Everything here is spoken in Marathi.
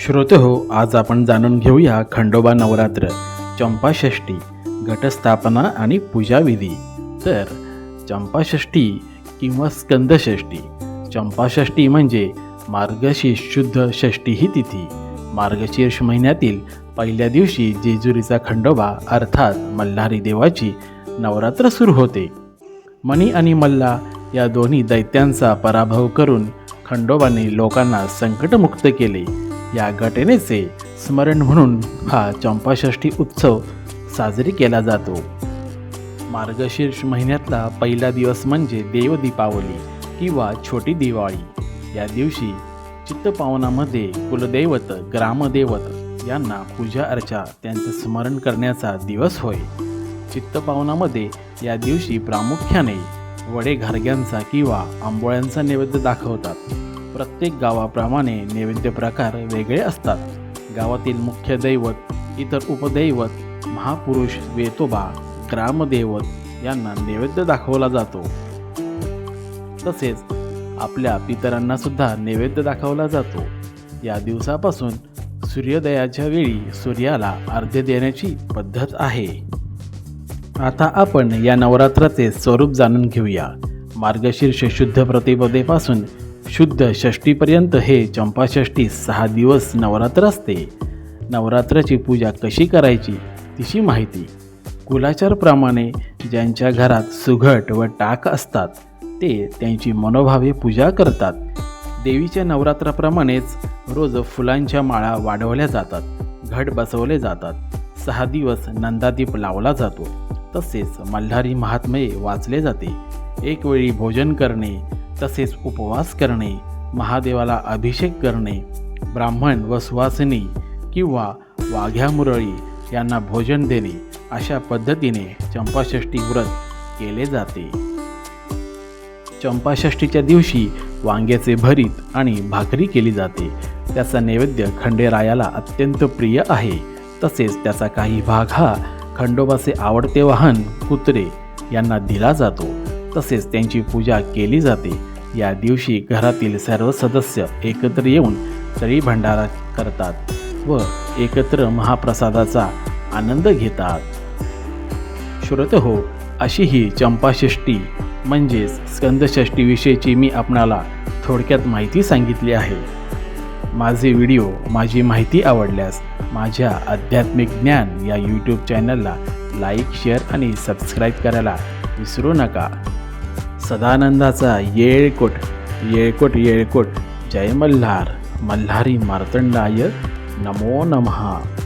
श्रोते हो आज आपण जाणून घेऊया खंडोबा नवरात्र चंपाषष्ठी घटस्थापना आणि पूजाविधी. तर चंपाषष्ठी किंवा स्कंदषष्ठी. चंपाषष्ठी म्हणजे मार्गशीर्ष शुद्ध षष्ठी ही तिथी. मार्गशीर्ष महिन्यातील पहिल्या दिवशी जेजुरीचा खंडोबा अर्थात मल्हारी देवाची नवरात्र सुरू होते. मणी आणि मल्ला या दोन्ही दैत्यांचा पराभव करून खंडोबाने लोकांना संकटमुक्त केले. या घटनेचे स्मरण म्हणून हा चंपाषष्ठी उत्सव साजरी केला जातो. मार्गशीर्ष महिन्यातला पहिला दिवस म्हणजे देव दीपावली किंवा छोटी दिवाळी. या दिवशी चित्तपावनामध्ये कुलदैवत ग्रामदेवत यांना पूजा अर्चा त्यांचं स्मरण करण्याचा दिवस होय. चित्तपावनामध्ये या दिवशी प्रामुख्याने वडे घारग्यांचा किंवा आंबोळ्यांचा नैवेद्य दाखवतात. प्रत्येक गावाप्रमाणे नैवेद्य प्रकार वेगळे असतात. गावातील मुख्य दैवत इतर उपदैवत महापुरुष वेतोबा ग्रामदैवत यांना नैवेद्य दाखवला जातो. तसेच आपल्या पितरांना सुद्धा नैवेद्य दाखवला जातो. या दिवसापासून सूर्योदयाच्या वेळी सूर्याला अर्ध्य देण्याची पद्धत आहे. आता आपण या नवरात्राचे स्वरूप जाणून घेऊया. मार्गशीर्ष शुद्ध प्रतिपदेपासून शुद्ध षष्टीपर्यंत हे चंपाषष्ठी सहा दिवस नवरात्र असते. नवरात्राची पूजा कशी करायची तिची माहिती कुलाचारप्रमाणे ज्यांच्या घरात सुघट व टाक असतात ते त्यांची मनोभावे पूजा करतात. देवीच्या नवरात्राप्रमाणेच रोज फुलांच्या माळा वाढवल्या जातात घट बसवले जातात. सहा दिवस नंदादीप लावला जातो तसेच मल्हारी महात्म्ये वाचले जाते. एक वेळी भोजन करणे तसेच उपवास करणे महादेवाला अभिषेक करणे ब्राह्मण व सुवासिनी किंवा वाघ्या मुरळी यांना भोजन देणे अशा पद्धतीने चंपाषष्ठी व्रत केले जाते. चंपाषष्ठीच्या दिवशी वांग्याचे भरीत आणि भाकरी केली जाते. त्याचा नैवेद्य खंडेरायाला अत्यंत प्रिय आहे. तसेच त्याचा काही भाग हा खंडोबाचे आवडते वाहन कुत्रे यांना दिला जातो. तसेच त्यांची पूजा केली जाते. या दिवशी घरातील सर्व सदस्य एकत्र येऊन तळी भंडारा करतात व एकत्र महाप्रसादाचा आनंद घेतात. श्रोत हो अशी ही चंपाषष्टी म्हणजेच स्कंदषष्टीविषयीची मी आपणाला थोडक्यात माहिती सांगितली आहे. माझे व्हिडिओ माझी माहिती आवडल्यास माझ्या आध्यात्मिक ज्ञान या यूट्यूब चॅनलला लाईक शेअर आणि सबस्क्राईब करायला विसरू नका. सदानंदाचा येळकोट येळकोट येळकोट जय मल्हार मल्हारी मार्तंडाय नमो नमः.